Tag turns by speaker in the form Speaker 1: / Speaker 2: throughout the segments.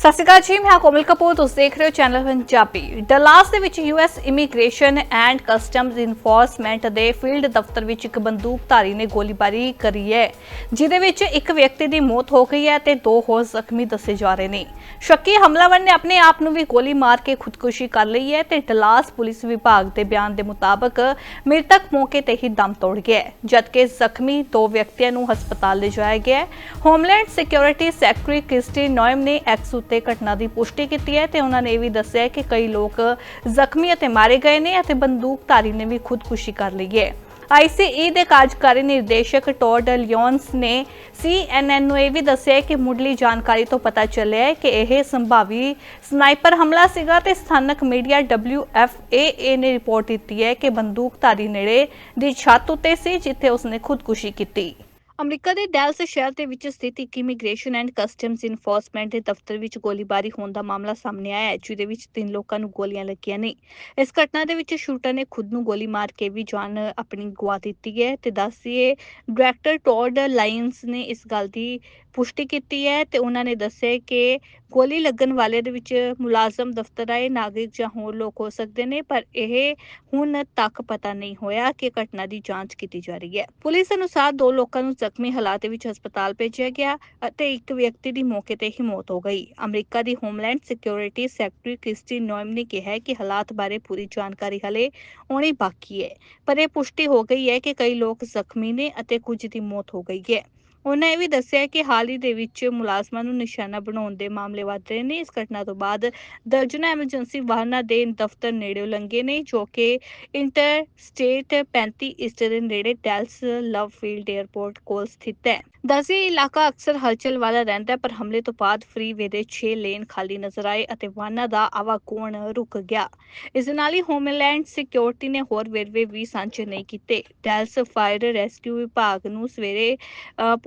Speaker 1: ਸਤਿ ਸ਼੍ਰੀ ਅਕਾਲ ਜੀ, ਮੈਂ ਕੋਮਲ ਕਪੂਰ, ਤੁਸੀਂ ਦੇਖ ਰਹੇ ਹੋ ਚੈਨਲ ਪੰਜਾਬੀ। ਡਲਾਸ ਦੇ ਵਿੱਚ US Immigration and Customs Enforcement ਦੇ ਫੀਲਡ ਦਫ਼ਤਰ ਵਿੱਚ ਇੱਕ ਬੰਦੂਕਧਾਰੀ ਨੇ ਗੋਲੀਬਾਰੀ ਕਰੀ ਹੈ, ਜਿਹਦੇ ਵਿੱਚ ਇੱਕ ਵਿਅਕਤੀ ਦੀ ਮੌਤ ਹੋ ਗਈ ਹੈ ਤੇ ਦੋ ਹੋਰ ਜ਼ਖਮੀ ਦੱਸੇ ਜਾ ਰਹੇ ਨੇ। ਸ਼ੱਕੀ ਹਮਲਾਵਰ ਨੇ ਆਪਣੇ ਆਪ ਨੂੰ ਵੀ ਗੋਲੀ ਮਾਰ ਕੇ ਖੁਦਕੁਸ਼ੀ ਕਰ ਲਈ ਹੈ ਤੇ ਡਲਾਸ ਪੁਲਿਸ ਵਿਭਾਗ ਦੇ ਬਿਆਨ ਦੇ ਮੁਤਾਬਕ ਮ੍ਰਿਤਕ ਮੌਕੇ ਤੇ ਹੀ ਦਮ ਤੋੜ ਗਿਆ ਜਦਕਿ ਜ਼ਖਮੀ ਦੋ ਵਿਅਕਤੀਆਂ ਨੂੰ ਹਸਪਤਾਲ ਲਿਜਾਇਆ ਗਿਆ Homeland Security Secretary Kristi Noem ਨੇ ਐਕਸ ਉੱਤੇ ਘਟਨਾ ਦੀ ਪੁਸ਼ਟੀ ਕੀਤੀ ਹੈ ਤੇ ਉਹਨਾਂ ਨੇ ਇਹ ਵੀ ਦੱਸਿਆ ਕਿ ਕਈ ਲੋਕ ਜ਼ਖਮੀ ਅਤੇ ਮਾਰੇ ਗਏ ਨੇ ਅਤੇ ਬੰਦੂਕਧਾਰੀ ਨੇ ਵੀ ਖੁਦਕੁਸ਼ੀ ਕਰ ਲਈ ਹੈ। ਆਈਸੀਈ ਦੇ ਕਾਰਜਕਾਰੀ ਨਿਰਦੇਸ਼ਕ ਟੋਡ ਲਿਓਨਸ ਨੇ ਸੀਐਨਐਨ ਨੂੰ ਇਹ ਵੀ ਦੱਸਿਆ ਕਿ ਮੁੱਢਲੀ ਜਾਣਕਾਰੀ ਤੋਂ ਪਤਾ ਚੱਲਿਆ ਹੈ ਕਿ ਇਹ ਸੰਭਾਵੀ ਸਨਾਈਪਰ ਹਮਲਾ ਸੀਗਾ ਤੇ ਸਥਾਨਕ ਮੀਡੀਆ WFAA ਨੇ ਰਿਪੋਰਟ ਦਿੱਤੀ ਹੈ ਕਿ ਬੰਦੂਕਧਾਰੀ ਨੇੜੇ ਦੀ ਛੱਤ ਉੱਤੇ ਸੀ, ਜਿੱਥੇ ਉਸਨੇ ਖੁਦਕੁਸ਼ੀ ਕੀਤੀ। ਅਮਰੀਕਾ ਦੇ ਡੈਲਸ ਸ਼ਹਿਰ ਦੇ ਵਿੱਚ ਸਥਿਤ ਇੱਕ ਇਮੀਗ੍ਰੇਸ਼ਨ ਐਂਡ ਕਸਟਮਸ ਇਨਫੋਰਸਮੈਂਟ ਦੇ ਦਫ਼ਤਰ ਵਿੱਚ ਗੋਲੀਬਾਰੀ ਹੋਣ ਦਾ ਮਾਮਲਾ ਸਾਹਮਣੇ ਆਇਆ ਹੈ, ਜਿਹਦੇ ਵਿੱਚ ਤਿੰਨ ਲੋਕਾਂ ਨੂੰ ਗੋਲੀਆਂ ਲੱਗੀਆਂ ਨੇ। ਇਸ ਘਟਨਾ ਦੇ ਵਿੱਚ ਸ਼ੂਟਰ ਨੇ ਖੁਦ ਨੂੰ ਗੋਲੀ ਮਾਰ ਕੇ ਵੀ ਜਾਨ ਆਪਣੀ ਗਵਾ ਦਿੱਤੀ ਹੈ ਤੇ ਦੱਸਿਏ ਡਾਇਰੈਕਟਰ ਟੋਡ ਲਾਇਨਸ ਨੇ ਇਸ ਗੱਲ ਦੀ ਪੁਸ਼ਟੀ ਕੀਤੀ ਹੈ ਤੇ ਉਹਨਾਂ ਨੇ ਦੱਸਿਆ ਕਿ ਗੋਲੀ ਲੱਗਣ ਵਾਲੇ ਦੇ ਵਿੱਚ ਮੁਲਾਜ਼ਮ ਦਫ਼ਤਰ ਆਏ, ਨਾਗਰਿਕ ਜਾਂ ਹੋਰ ਲੋਕ ਹੋ ਸਕਦੇ ਨੇ, ਪਰ ਇਹ ਹੁਣ ਤੱਕ ਪਤਾ ਨਹੀਂ ਹੋਇਆ ਕਿ ਘਟਨਾ ਦੀ ਜਾਂਚ ਕੀਤੀ ਜਾ ਰਹੀ ਹੈ। ਪੁਲਿਸ ਅਨੁਸਾਰ ਦੋ ਲੋਕਾਂ ਨੂੰ ਜ਼ਖਮੀ ਹਾਲਾਤ ਵਿੱਚ ਹਸਪਤਾਲ ਭੇਜਿਆ ਗਿਆ ਅਤੇ ਇੱਕ ਵਿਅਕਤੀ ਦੀ ਮੌਕੇ ਤੇ ਹੀ ਮੌਤ ਹੋ ਗਈ। ਅਮਰੀਕਾ ਦੀ Homeland Security Secretary Kristi Noem ਨੇ ਕਿਹਾ ਕਿ ਹਾਲਾਤ ਬਾਰੇ ਪੂਰੀ ਜਾਣਕਾਰੀ ਹਲੇ ਆਉਣੀ ਬਾਕੀ ਹੈ, ਪਰ ਇਹ ਪੁਸ਼ਟੀ ਹੋ ਗਈ ਹੈ ਕਿ ਕਈ ਲੋਕ ਜ਼ਖਮੀ ਨੇ ਅਤੇ ਕੁਝ ਦੀ ਮੌਤ ਹੋ ਗਈ ਹੈ। ਉਹਨਾਂ ਇਹ ਵੀ ਦੱਸਿਆ ਕਿ ਹਾਲ ਹੀ ਦੇ ਵਿੱਚ ਮੁਲਾਜ਼ਮਾਂ ਨੂੰ ਨਿਸ਼ਾਨਾ ਬਣਾਉਣ ਦੇ ਮਾਮਲੇ ਵਧ ਰਹੇ ਨੇ। ਇਸ ਘਟਨਾ ਤੋਂ ਬਾਅਦ ਦਰਜਨਾਂ ਐਮਰਜੈਂਸੀ ਵਾਹਨਾਂ ਦੇ ਦਫ਼ਤਰ ਨੇੜੇ ਲੰਗੇ ਨੇ, ਜੋ ਕਿ ਇੰਟਰ ਸਟੇਟ 35 ਈਸਟ ਦੇ ਨੇੜੇ ਡੈਲਸ ਲਵ ਫੀਲਡ 에ਅਰਪੋਰਟ ਕੋਲ ਸਥਿਤ ਹੈ। ਦਸੀ ਇਲਾਕਾ ਅਕਸਰ ਹਲਚਲ ਵਾਲਾ ਰਹਿੰਦਾ ਪਰ ਹਮਲੇ ਤੋਂ ਬਾਅਦ ਫ੍ਰੀਵੇ ਦੇ 6 ਲੇਨ ਖਾਲੀ ਨਜ਼ਰ ਆਏ ਅਤੇ ਵਾਹਨਾਂ ਦਾ ਆਵਾਗਮਨ ਰੁਕ ਗਿਆ। ਇਸ ਨਾਲ ਹੀ ਹੋਮਲੈਂਡ ਸਿਕਿਉਰਿਟੀ ਨੇ ਹੋਰ ਵੇਰਵੇ ਵੀ ਸਾਂਝੇ ਨਹੀਂ ਕੀਤੇ। ਡੈਲਸ ਫਾਇਰ ਰੈਸਕਿਊ ਵਿਭਾਗ ਨੂੰ ਸਵੇਰੇ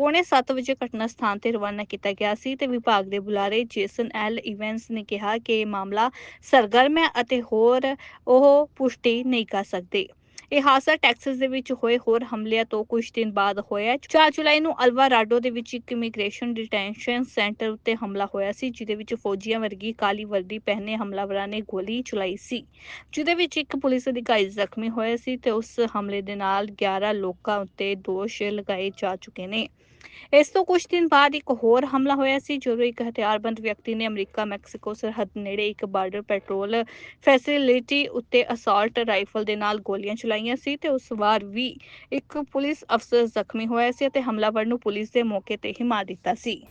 Speaker 1: ਪੌਣੇ 7 ਵਜੇ ਘਟਨਾ ਸਥਾਨ ਤੇ ਰਵਾਨਾ ਕੀਤਾ ਗਿਆ ਸੀ ਤੇ ਵਿਭਾਗ ਦੇ ਬੁਲਾਰੇ ਜੇਸਨ ਐਲ ਇਵੈਂਸ ਨੇ ਕਿਹਾ ਕਿ ਇਹ ਮਾਮਲਾ ਸਰਗਰਮ ਹੈ ਅਤੇ ਹੋਰ ਉਹ ਪੁਸ਼ਟੀ ਨਹੀਂ ਕਰ ਸਕਦੇ। ਇਹ ਹਾਦਸਾ ਟੈਕਸਸ ਦੇ ਵਿੱਚ ਹੋਏ ਹੋਰ ਹਮਲਿਆਂ ਤੋਂ ਕੁਝ ਦਿਨ ਬਾਅਦ ਹੋਇਆ 4 ਜੁਲਾਈ ਨੂੰ ਅਲਵਾਰਾਡੋ ਦੇ ਵਿੱਚ ਇੱਕ ਇਮੀਗ੍ਰੇਸ਼ਨ ਡਿਟੈਂਸ਼ਨ ਸੈਂਟਰ ਉੱਤੇ ਹਮਲਾ ਹੋਇਆ ਸੀ, ਜਿਹਦੇ ਵਿੱਚ ਫੌਜੀਆਂ ਵਰਗੀ ਕਾਲੀ ਵਰਦੀ ਪਹਿਨੇ ਹਮਲਾਵਰਾਂ ਨੇ ਗੋਲੀ ਚਲਾਈ ਸੀ, ਜਿਹਦੇ ਵਿੱਚ ਇੱਕ ਪੁਲਿਸ ਅਧਿਕਾਰੀ ਜ਼ਖਮੀ ਹੋਇਆ ਸੀ ਤੇ ਉਸ ਹਮਲੇ ਦੇ ਨਾਲ 11 ਲੋਕਾਂ ਉੱਤੇ ਦੋਸ਼ ਲਗਾਏ ਜਾ ਚੁੱਕੇ ਨੇ। ਇਸ ਤੋਂ ਕੁਝ ਦਿਨ ਬਾਅਦ ਇੱਕ ਹੋਰ ਹਮਲਾ ਹੋਇਆ ਸੀ, ਜਦੋਂ ਇੱਕ ਹਥਿਆਰਬੰਦ ਵਿਅਕਤੀ ਨੇ ਅਮਰੀਕਾ ਮੈਕਸੀਕੋ ਸਰਹੱਦ ਨੇੜੇ ਇੱਕ ਬਾਰਡਰ ਪੈਟਰੋਲ ਫੈਸਿਲਿਟੀ ਉੱਤੇ ਅਸਾਲਟ ਰਾਈਫਲ ਦੇ ਨਾਲ ਗੋਲੀਆਂ ਚਲਾਈਆਂ ਸੀ ਤੇ ਉਸ ਵਾਰ ਵੀ ਇੱਕ ਪੁਲਿਸ ਅਫਸਰ ਜ਼ਖਮੀ ਹੋਇਆ ਸੀ ਅਤੇ ਹਮਲਾਵਰ ਨੂੰ ਪੁਲਿਸ ਦੇ ਮੌਕੇ ਤੇ ਹੀ ਮਾਰ ਦਿੱਤਾ ਸੀ।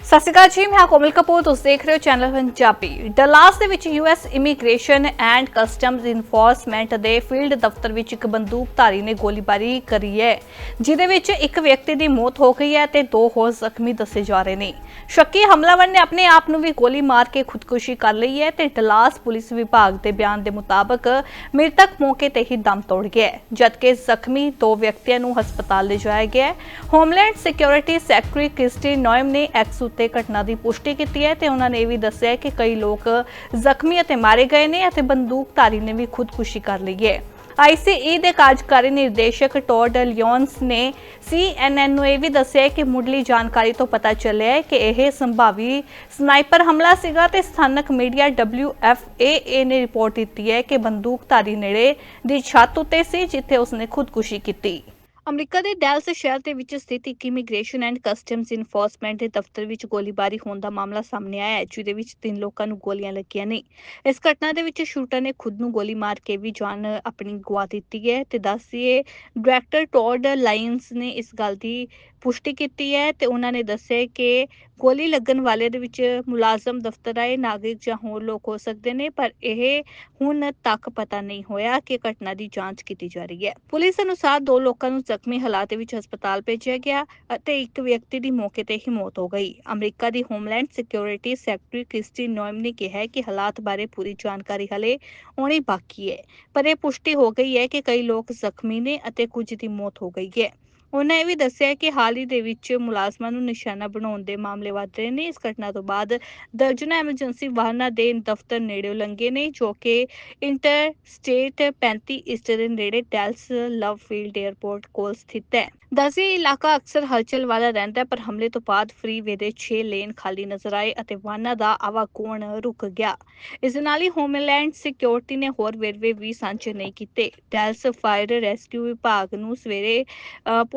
Speaker 1: ਸਤਿ ਸ਼੍ਰੀ ਅਕਾਲ ਜੀ, ਮੈਂ ਕੋਮਲ ਕਪੂਰ, ਤੁਸੀਂ ਦੇਖ ਰਹੇ ਹੋ ਚੈਨਲ ਪੰਜਾਬੀ। ਡਲਾਸ ਦੇ ਵਿੱਚ US Immigration and Customs Enforcement ਦੇ ਫੀਲਡ ਦਫ਼ਤਰ ਵਿੱਚ ਇੱਕ ਬੰਦੂਕਧਾਰੀ ਨੇ ਗੋਲੀਬਾਰੀ ਕਰੀ ਹੈ, ਜਿਹਦੇ ਵਿੱਚ ਇੱਕ ਵਿਅਕਤੀ ਦੀ ਮੌਤ ਹੋ ਗਈ ਹੈ ਤੇ ਦੋ ਹੋਰ ਜ਼ਖਮੀ ਦੱਸੇ ਜਾ ਰਹੇ ਨੇ। ਸ਼ੱਕੀ ਹਮਲਾਵਰ ਨੇ ਆਪਣੇ ਆਪ ਨੂੰ ਵੀ ਗੋਲੀ ਮਾਰ ਕੇ ਖੁਦਕੁਸ਼ੀ ਕਰ ਲਈ ਹੈ ਤੇ ਡਲਾਸ ਪੁਲਿਸ ਵਿਭਾਗ ਦੇ ਬਿਆਨ ਦੇ ਮੁਤਾਬਕ ਮ੍ਰਿਤਕ ਮੌਕੇ ਤੇ ਹੀ ਦਮ ਤੋੜ ਗਿਆ ਜਦਕਿ ਜ਼ਖਮੀ ਦੋ ਵਿਅਕਤੀਆਂ ਨੂੰ ਹਸਪਤਾਲ ਲਿਜਾਇਆ ਗਿਆ Homeland Security Secretary Kristi Noem ਨੇ ਐਕਸ ਉੱਤੇ ਘਟਨਾ ਦੀ ਪੁਸ਼ਟੀ ਕੀਤੀ ਹੈ ਤੇ ਉਹਨਾਂ ਨੇ ਇਹ ਵੀ ਦੱਸਿਆ ਕਿ ਕਈ ਲੋਕ ਜ਼ਖਮੀ ਅਤੇ ਮਾਰੇ ਗਏ ਨੇ ਅਤੇ ਬੰਦੂਕਧਾਰੀ ਨੇ ਵੀ ਖੁਦਕੁਸ਼ੀ ਕਰ ਲਈ ਹੈ। ਆਈਸੀਈ ਦੇ ਕਾਰਜਕਾਰੀ ਨਿਰਦੇਸ਼ਕ ਟੋਡ ਲਿਓਨਸ ਨੇ ਸੀਐਨਐਨ ਨੂੰ ਇਹ ਵੀ ਦੱਸਿਆ ਕਿ ਮੁੱਢਲੀ ਜਾਣਕਾਰੀ ਤੋਂ ਪਤਾ ਚੱਲਿਆ ਹੈ ਕਿ ਇਹ ਸੰਭਾਵੀ ਸਨਾਈਪਰ ਹਮਲਾ ਸੀਗਾ ਤੇ ਸਥਾਨਕ ਮੀਡੀਆ WFAA ਨੇ ਰਿਪੋਰਟ ਦਿੱਤੀ ਹੈ ਕਿ ਬੰਦੂਕਧਾਰੀ ਨੇੜੇ ਦੀ ਛੱਤ ਉੱਤੇ ਸੀ, ਜਿੱਥੇ ਉਸਨੇ ਖੁਦਕੁਸ਼ੀ ਕੀਤੀ। ਅਮਰੀਕਾ ਦੇ ਡੈਲਸ ਸ਼ਹਿਰ ਦੇ ਵਿੱਚ ਸਥਿਤ ਇੱਕ ਇਮੀਗ੍ਰੇਸ਼ਨ ਐਂਡ ਕਸਟਮਜ਼ ਇਨਫੋਰਸਮੈਂਟ ਦੇ ਦਫ਼ਤਰ ਵਿੱਚ ਗੋਲੀਬਾਰੀ ਹੋਣ ਦਾ ਮਾਮਲਾ ਸਾਹਮਣੇ ਆਇਆ ਹੈ, ਜਿਹਦੇ ਵਿੱਚ ਤਿੰਨ ਲੋਕਾਂ ਨੂੰ ਗੋਲੀਆਂ ਲੱਗੀਆਂ ਨੇ। ਇਸ ਘਟਨਾ ਦੇ ਵਿੱਚ ਸ਼ੂਟਰ ਨੇ ਖੁਦ ਨੂੰ ਗੋਲੀ ਮਾਰ ਕੇ ਵੀ ਜਾਨ ਆਪਣੀ ਗਵਾ ਦਿੱਤੀ ਹੈ ਤੇ ਦੱਸਿਏ ਡਾਇਰੈਕਟਰ ਟੋਡ ਲਾਇਨਸ ਨੇ ਇਸ ਗੱਲ ਦੀ ਪੁਸ਼ਟੀ ਕੀਤੀ ਹੈ ਤੇ ਉਹਨਾਂ ਨੇ ਦੱਸਿਆ ਕਿ ਗੋਲੀ ਲੱਗਣ ਵਾਲੇ ਦੇ ਵਿੱਚ ਮੁਲਾਜ਼ਮ ਦਫ਼ਤਰ ਆਏ, ਨਾਗਰਿਕ ਜਾਂ ਹੋਰ ਲੋਕ ਹੋ ਸਕਦੇ ਨੇ, ਪਰ ਇਹ ਹੁਣ ਤੱਕ ਪਤਾ ਨਹੀਂ ਹੋਇਆ ਕਿ ਘਟਨਾ ਦੀ ਜਾਂਚ ਕੀਤੀ ਜਾ ਰਹੀ ਹੈ। ਪੁਲਿਸ ਅਨੁਸਾਰ ਦੋ ਲੋਕਾਂ ਨੂੰ ਜ਼ਖਮੀ ਹਾਲਾਤ ਵਿੱਚ ਹਸਪਤਾਲ ਭੇਜਿਆ ਗਿਆ ਅਤੇ ਇੱਕ ਵਿਅਕਤੀ ਦੀ ਮੌਕੇ ਤੇ ਹੀ ਮੌਤ ਹੋ ਗਈ। ਅਮਰੀਕਾ ਦੀ Homeland Security Secretary Kristi Noem ਨੇ ਕਿਹਾ ਕਿ ਹਾਲਾਤ ਬਾਰੇ ਪੂਰੀ ਜਾਣਕਾਰੀ ਹਲੇ ਆਉਣੀ ਬਾਕੀ ਹੈ, ਪਰ ਇਹ ਪੁਸ਼ਟੀ ਹੋ ਗਈ ਹੈ ਕਿ ਕਈ ਲੋਕ ਜ਼ਖਮੀ ਨੇ ਅਤੇ ਕੁਝ ਦੀ ਮੌਤ ਹੋ ਗਈ ਹੈ। ਉਹਨਾਂ ਇਹ ਵੀ ਦੱਸਿਆ ਕਿ ਹਾਲ ਹੀ ਦੇ ਵਿੱਚ ਮੁਲਾਜ਼ਮਾਂ ਨੂੰ ਨਿਸ਼ਾਨਾ ਬਣਾਉਣ ਦੇ ਮਾਮਲੇ ਵੱਧ ਰਹੇ ਨੇ। ਇਸ ਘਟਨਾ ਤੋਂ ਬਾਅਦ ਦਰਜਨਾਂ ਐਮਰਜੈਂਸੀ ਵਾਹਨਾਂ ਦੇ ਦਫ਼ਤਰ ਨੇੜਿਓਂ ਲੰਘੇ ਨੇ, ਜੋ ਕਿ ਇੰਟਰ ਸਟੇਟ 35 ਈਸਟ ਦੇ ਨੇੜੇ ਡੈਲਸ ਲਵ ਫੀਲਡ 에ਅਰਪੋਰਟ ਕੋਲ ਸਥਿਤ ਹੈ। ਦੱਸਿਆ ਇਲਾਕਾ ਅਕਸਰ ਹਲਚਲ ਵਾਲਾ ਰਹਿੰਦਾ ਪਰ ਹਮਲੇ ਤੋਂ ਬਾਅਦ ਫ੍ਰੀਵੇ ਦੇ 6 ਲੇਨ ਖਾਲੀ ਨਜ਼ਰ ਆਏ ਅਤੇ ਵਾਹਨਾਂ ਦਾ ਆਵਾਗਮਨ ਰੁਕ ਗਿਆ। ਇਸ ਨਾਲ ਹੀ ਹੋਮਲੈਂਡ ਸਿਕਿਉਰਿਟੀ ਨੇ ਹੋਰ ਵੇਰਵੇ ਵੀ ਸਾਂਝੇ ਨਹੀਂ ਕੀਤੇ। ਡੈਲਸ ਫਾਇਰ ਰੈਸਕਿਊ ਵਿਭਾਗ ਨੂੰ ਸਵੇਰੇ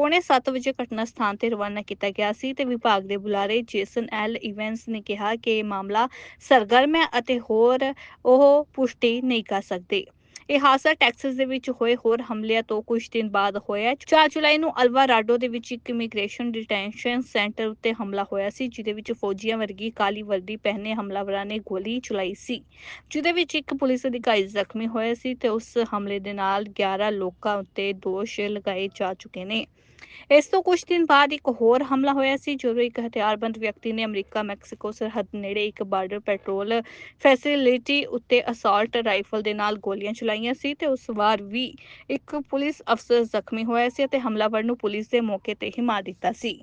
Speaker 1: ਪੌਣੇ 7 ਵਜੇ ਘਟਨਾ ਸਥਾਨ ਤੇ ਰਵਾਨਾ ਕੀਤਾ ਗਿਆ ਸੀ ਤੇ ਵਿਭਾਗ ਦੇ ਬੁਲਾਰੇ ਜੇਸਨ ਐਲ ਇਵੈਂਸ ਨੇ ਕਿਹਾ ਕਿ ਇਹ ਮਾਮਲਾ ਸਰਗਰਮ ਹੈ ਅਤੇ ਹੋਰ ਉਹ ਪੁਸ਼ਟੀ ਨਹੀਂ ਕਰ ਸਕਦੇ। ਇਹ ਹਾਦਸਾ ਟੈਕਸਸ ਦੇ ਵਿੱਚ ਹੋਏ ਹੋਰ ਹਮਲਿਆਂ ਤੋਂ ਕੁਝ ਦਿਨ ਬਾਅਦ ਹੋਇਆ ਹੈ। 4 ਜੁਲਾਈ ਨੂੰ ਅਲਵਾਰਾਡੋ ਦੇ ਵਿੱਚ ਇੱਕ ਇਮੀਗ੍ਰੇਸ਼ਨ ਡਿਟੈਂਸ਼ਨ ਸੈਂਟਰ ਉੱਤੇ ਹਮਲਾ ਹੋਇਆ ਸੀ, ਜਿਹਦੇ ਵਿੱਚ ਫੌਜੀਆਂ ਵਰਗੀ ਕਾਲੀ ਵਰਦੀ ਪਹਿਨੇ ਹਮਲਾਵਰਾਂ ਨੇ ਗੋਲੀ ਚਲਾਈ ਸੀ, ਜਿਹਦੇ ਵਿੱਚ ਇੱਕ ਪੁਲਿਸ ਅਧਿਕਾਰੀ ਜ਼ਖਮੀ ਹੋਇਆ ਸੀ ਤੇ ਉਸ ਹਮਲੇ ਦੇ ਨਾਲ 11 ਲੋਕਾਂ ਉੱਤੇ ਦੋਸ਼ ਲਗਾਏ ਜਾ ਚੁੱਕੇ ਨੇ। ਇਸ ਤੋਂ ਕੁਝ ਦਿਨ ਬਾਅਦ ਇੱਕ ਹੋਰ ਹਮਲਾ ਹੋਇਆ ਸੀ, ਜਦੋਂ ਇੱਕ ਹਥਿਆਰਬੰਦ ਵਿਅਕਤੀ ਨੇ ਅਮਰੀਕਾ ਮੈਕਸੀਕੋ ਸਰਹੱਦ ਨੇੜੇ ਇੱਕ ਬਾਰਡਰ ਪੈਟਰੋਲ ਫੈਸਿਲਿਟੀ ਉੱਤੇ ਅਸਾਲਟ ਰਾਈਫਲ ਦੇ ਨਾਲ ਗੋਲੀਆਂ ਚਲਾਈਆਂ ਸੀ ਤੇ ਉਸ ਵਾਰ ਵੀ ਇੱਕ ਪੁਲਿਸ ਅਫਸਰ ਜ਼ਖਮੀ ਹੋਇਆ ਸੀ ਅਤੇ ਹਮਲਾਵਰ ਨੂੰ ਪੁਲਿਸ ਦੇ ਮੌਕੇ ਤੇ ਹੀ ਮਾਰ ਦਿੱਤਾ ਸੀ।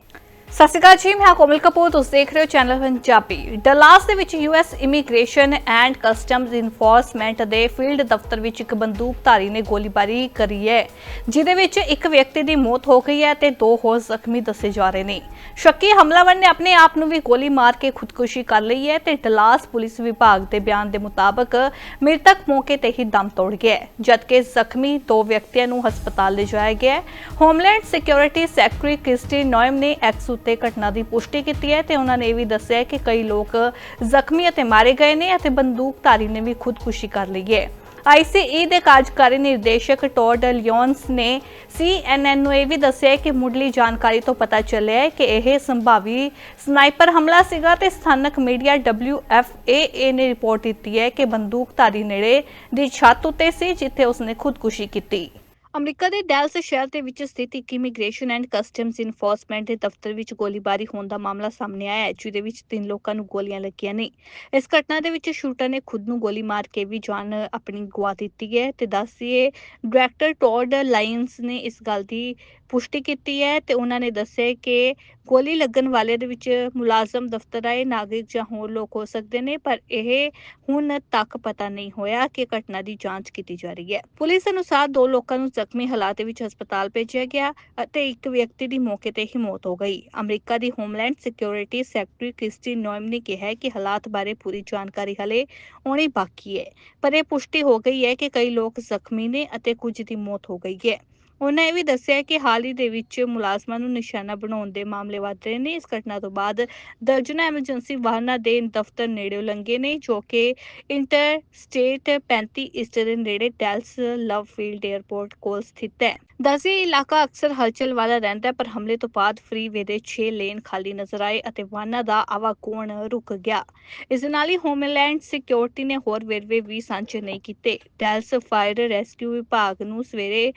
Speaker 1: ਸਤਿ ਸ਼੍ਰੀ ਅਕਾਲ ਜੀ, ਮੈਂ ਕੋਮਲ ਕਪੂਰ, ਤੁਸੀਂ ਦੇਖ ਰਹੇ ਹੋ ਚੈਨਲ ਪੰਜਾਬੀ। ਡਲਾਸ ਦੇ ਵਿੱਚ US Immigration and Customs Enforcement ਦੇ ਫੀਲਡ ਦਫ਼ਤਰ ਵਿੱਚ ਇੱਕ ਬੰਦੂਕਧਾਰੀ ਨੇ ਗੋਲੀਬਾਰੀ ਕਰੀ ਹੈ, ਜਿਹਦੇ ਵਿੱਚ ਇੱਕ ਵਿਅਕਤੀ ਦੀ ਮੌਤ ਹੋ ਗਈ ਹੈ ਤੇ ਦੋ ਹੋਰ ਜ਼ਖਮੀ ਦੱਸੇ ਜਾ ਰਹੇ ਨੇ। ਸ਼ੱਕੀ ਹਮਲਾਵਰ ਨੇ ਆਪਣੇ ਆਪ ਨੂੰ ਵੀ ਗੋਲੀ ਮਾਰ ਕੇ ਖੁਦਕੁਸ਼ੀ ਕਰ ਲਈ ਹੈ ਤੇ ਡਲਾਸ ਪੁਲਿਸ ਵਿਭਾਗ ਦੇ ਬਿਆਨ ਦੇ ਮੁਤਾਬਕ ਮ੍ਰਿਤਕ ਮੌਕੇ ਤੇ ਹੀ ਦਮ ਤੋੜ ਗਿਆ ਜਦਕਿ ਜ਼ਖਮੀ ਦੋ ਵਿਅਕਤੀਆਂ ਨੂੰ ਹਸਪਤਾਲ ਲਿਜਾਇਆ ਗਿਆ Homeland Security Secretary Kristi Noem ਨੇ ਐਕਸ ਉੱਤੇ ਘਟਨਾ ਦੀ ਪੁਸ਼ਟੀ ਕੀਤੀ ਹੈ ਤੇ ਉਹਨਾਂ ਨੇ ਇਹ ਵੀ ਦੱਸਿਆ ਕਿ ਕਈ ਲੋਕ ਜ਼ਖਮੀ ਅਤੇ ਮਾਰੇ ਗਏ ਨੇ ਅਤੇ ਬੰਦੂਕਧਾਰੀ ਨੇ ਵੀ ਖੁਦਕੁਸ਼ੀ ਕਰ ਲਈ ਹੈ। ਆਈਸੀਈ ਦੇ ਕਾਰਜਕਾਰੀ ਨਿਰਦੇਸ਼ਕ ਟੋਡ ਲਿਓਨਸ ਨੇ CNN ਨੂੰ ਇਹ ਵੀ ਦੱਸਿਆ ਕਿ ਮੁੱਢਲੀ ਜਾਣਕਾਰੀ ਤੋਂ ਪਤਾ ਚੱਲਿਆ ਹੈ ਕਿ ਇਹ ਸੰਭਾਵੀ ਸਨਾਈਪਰ ਹਮਲਾ ਸੀਗਾ ਤੇ ਸਥਾਨਕ ਮੀਡੀਆ WFAA ਨੇ ਰਿਪੋਰਟ ਦਿੱਤੀ ਹੈ ਕਿ ਬੰਦੂਕਧਾਰੀ ਨੇੜੇ ਦੀ ਛੱਤ ਉੱਤੇ ਸੀ, ਜਿੱਥੇ ਉਸਨੇ ਖੁਦਕੁਸ਼ੀ ਕੀਤੀ। ਅਮਰੀਕਾ ਦੇ ਡੈਲਸ ਸ਼ਹਿਰ ਦੇ ਵਿੱਚ ਸਥਿਤ ਇੱਕ ਇਮੀਗ੍ਰੇਸ਼ਨ ਐਂਡ ਕਸਟਮਜ਼ ਇਨਫੋਰਸਮੈਂਟ ਦੇ ਦਫ਼ਤਰ ਵਿੱਚ ਗੋਲੀਬਾਰੀ ਹੋਣ ਦਾ ਮਾਮਲਾ ਸਾਹਮਣੇ ਆਇਆ ਹੈ, ਜਿਹਦੇ ਵਿੱਚ ਤਿੰਨ ਲੋਕਾਂ ਨੂੰ ਗੋਲੀਆਂ ਲੱਗੀਆਂ ਨੇ। ਇਸ ਘਟਨਾ ਦੇ ਵਿੱਚ ਸ਼ੂਟਰ ਨੇ ਖੁਦ ਨੂੰ ਗੋਲੀ ਮਾਰ ਕੇ ਵੀ ਜਾਨ ਆਪਣੀ ਗਵਾ ਦਿੱਤੀ ਹੈ ਤੇ ਦੱਸੀਏ ਡਾਇਰੈਕਟਰ ਟੋਡ ਲਾਇਨਸ ਨੇ ਇਸ ਗੱਲ ਦੀ ਪੁਸ਼ਟੀ ਕੀਤੀ ਹੈ ਤੇ ਉਹਨਾਂ ਨੇ ਦੱਸਿਆ ਕਿ ਗੋਲੀ ਲੱਗਣ ਵਾਲੇ ਦੇ ਵਿੱਚ ਮੁਲਾਜ਼ਮ ਦਫ਼ਤਰ ਆਏ ਨਾਗਰਿਕ ਜਾਂ ਹੋਰ ਲੋਕ ਹੋ ਸਕਦੇ ਨੇ, ਪਰ ਇਹ ਹੁਣ ਤੱਕ ਪਤਾ ਨਹੀਂ ਹੋਇਆ ਕਿ ਘਟਨਾ ਦੀ ਜਾਂਚ ਕੀਤੀ ਜਾ ਰਹੀ ਹੈ। ਪੁਲਿਸ ਅਨੁਸਾਰ ਦੋ ਲੋਕਾਂ ਨੂੰ ਜ਼ਖਮੀ ਹਾਲਾਤ ਵਿੱਚ ਹਸਪਤਾਲ ਭੇਜਿਆ ਗਿਆ ਅਤੇ ਇੱਕ ਵਿਅਕਤੀ ਦੀ ਮੌਕੇ ਤੇ ਹੀ ਮੌਤ ਹੋ ਗਈ। ਅਮਰੀਕਾ ਦੀ Homeland Security Secretary Kristi Noem ਨੇ ਕਿਹਾ ਹੈ ਕਿ ਹਾਲਾਤ ਬਾਰੇ ਪੂਰੀ ਜਾਣਕਾਰੀ ਹਲੇ ਆਉਣੀ ਬਾਕੀ ਹੈ, ਪਰ ਇਹ ਪੁਸ਼ਟੀ ਹੋ ਗਈ ਹੈ ਕਿ ਕਈ ਲੋਕ ਜ਼ਖਮੀ ਨੇ ਅਤੇ ਕੁਝ ਦੀ ਮੌਤ ਹੋ ਗਈ ਹੈ। ਉਹਨਾਂ ਇਹ ਵੀ ਦੱਸਿਆ ਕਿ ਹਾਲ ਹੀ ਦੇ ਵਿੱਚ ਮੁਲਾਜ਼ਮਾਂ ਨੂੰ ਨਿਸ਼ਾਨਾ ਬਣਾਉਣ ਦੇ ਮਾਮਲੇ ਵੱਧ ਰਹੇ ਨੇ। ਇਸ ਘਟਨਾ ਤੋਂ ਬਾਅਦ ਦਰਜਨਾਂ ਐਮਰਜੈਂਸੀ ਵਾਹਨਾਂ ਦੇ ਦਫ਼ਤਰ ਨੇੜਿਓਂ ਲੰਘੇ ਨੇ ਜੋ ਕਿ ਇੰਟਰ ਸਟੇਟ 35 ਈਸਟ ਦੇ ਨੇੜੇ ਡੈਲਸ ਲਵ ਫੀਲਡ 에ਅਰਪੋਰਟ ਕੋਲ ਸਥਿਤ ਹੈ। ਦੱਸਿਆ ਇਲਾਕਾ ਅਕਸਰ ਹਲਚਲ ਵਾਲਾ ਰਹਿੰਦਾ ਹੈ, ਪਰ ਹਮਲੇ ਤੋਂ ਬਾਅਦ ਫ੍ਰੀਵੇ ਦੇ 6 ਲੇਨ ਖਾਲੀ ਨਜ਼ਰ ਆਏ ਅਤੇ ਵਾਹਨਾਂ ਦਾ ਆਵਾਗਮਨ ਰੁਕ ਗਿਆ। ਇਸ ਨਾਲ ਹੀ ਹੋਮਲੈਂਡ ਸਿਕਿਉਰਿਟੀ ਨੇ ਹੋਰ ਵੇਰਵੇ ਵੀ ਸਾਂਝੇ ਨਹੀਂ ਕੀਤੇ। ਡੈਲਸ ਫਾਇਰ ਰੈਸਕਿਊ ਵਿਭਾਗ ਨੂੰ ਸਵੇਰੇ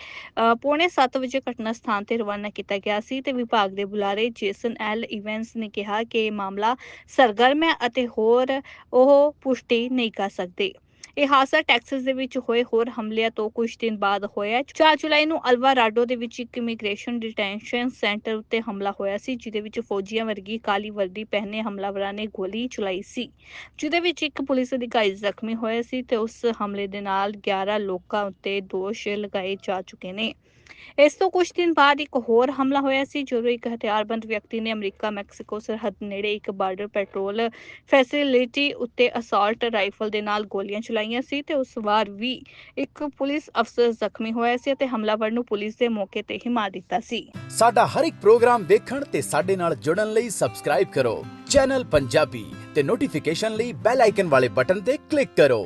Speaker 1: ਪੌਣੇ 7 ਵਜੇ ਘਟਨਾ ਸਥਾਨ ਤੇ ਰਵਾਨਾ ਕੀਤਾ ਗਿਆ ਸੀ ਤੇ ਵਿਭਾਗ ਦੇ ਬੁਲਾਰੇ ਜੇਸਨ ਐਲ ਇਵੈਂਸ ਨੇ ਕਿਹਾ ਕਿ ਇਹ ਮਾਮਲਾ ਸਰਗਰਮ ਹੈ ਅਤੇ ਹੋਰ ਉਹ ਪੁਸ਼ਟੀ ਨਹੀਂ ਕਰ ਸਕਦੇ। ਇਹ ਹਾਦਸਾ ਟੈਕਸਸ ਦੇ ਵਿੱਚ ਹੋਏ ਹੋਰ ਹਮਲਿਆਂ ਤੋਂ ਕੁਝ ਦਿਨ ਬਾਅਦ ਹੋਇਆ। 4 ਜੁਲਾਈ ਨੂੰ ਅਲਵਾਰਾਡੋ ਦੇ ਵਿੱਚ ਇੱਕ ਇਮੀਗ੍ਰੇਸ਼ਨ ਡਿਟੈਂਸ਼ਨ ਸੈਂਟਰ ਉੱਤੇ ਹਮਲਾ ਹੋਇਆ ਸੀ, ਜਿਹਦੇ ਵਿੱਚ ਫੌਜੀਆਂ ਵਰਗੀ ਕਾਲੀ ਵਰਦੀ ਪਹਿਨੇ ਹਮਲਾਵਰਾਂ ਨੇ ਗੋਲੀ ਚਲਾਈ ਸੀ। ਜਿਹਦੇ ਵਿੱਚ ਇੱਕ ਪੁਲਿਸ ਅਧਿਕਾਰੀ ਜ਼ਖਮੀ ਹੋਇਆ ਸੀ ਤੇ ਉਸ ਹਮਲੇ ਦੇ ਨਾਲ 11 ਲੋਕਾਂ ਉੱਤੇ ਦੋਸ਼ ਲਗਾਏ ਜਾ ਚੁੱਕੇ ਨੇ। ਇਸ ਤੋਂ ਕੁਝ ਦਿਨ ਬਾਅਦ ਇੱਕ ਹੋਰ ਹਮਲਾ ਹੋਇਆ ਸੀ, ਜਦੋਂ ਇੱਕ ਹਥਿਆਰਬੰਦ ਵਿਅਕਤੀ ਨੇ ਅਮਰੀਕਾ ਮੈਕਸੀਕੋ ਸਰਹੱਦ ਨੇੜੇ ਇੱਕ ਬਾਰਡਰ ਪੈਟਰੋਲ ਫੈਸਿਲਿਟੀ ਉੱਤੇ ਅਸਾਲਟ ਰਾਈਫਲ ਦੇ ਨਾਲ ਗੋਲੀਆਂ ਚਲਾਈਆਂ ਸੀ ਤੇ ਉਸ ਵਾਰ ਵੀ ਇੱਕ ਪੁਲਿਸ ਅਫਸਰ ਜ਼ਖਮੀ ਹੋਇਆ ਸੀ ਅਤੇ ਹਮਲਾਵਰ ਨੂੰ ਪੁਲਿਸ ਦੇ ਮੌਕੇ ਤੇ ਹੀ ਮਾਰ ਦਿੱਤਾ ਸੀ।
Speaker 2: ਸਾਡਾ ਹਰ ਇੱਕ ਪ੍ਰੋਗਰਾਮ ਦੇਖਣ ਤੇ ਸਾਡੇ ਨਾਲ ਜੁੜਨ ਲਈ ਸਬਸਕ੍ਰਾਈਬ ਕਰੋ, ਚੈਨਲ ਪੰਜਾਬੀ ਤੇ ਨੋਟੀਫਿਕੇਸ਼ਨ ਲਈ ਬੈਲ ਆਈਕਨ ਵਾਲੇ ਬਟਨ ਤੇ ਕਲਿੱਕ ਕਰੋ।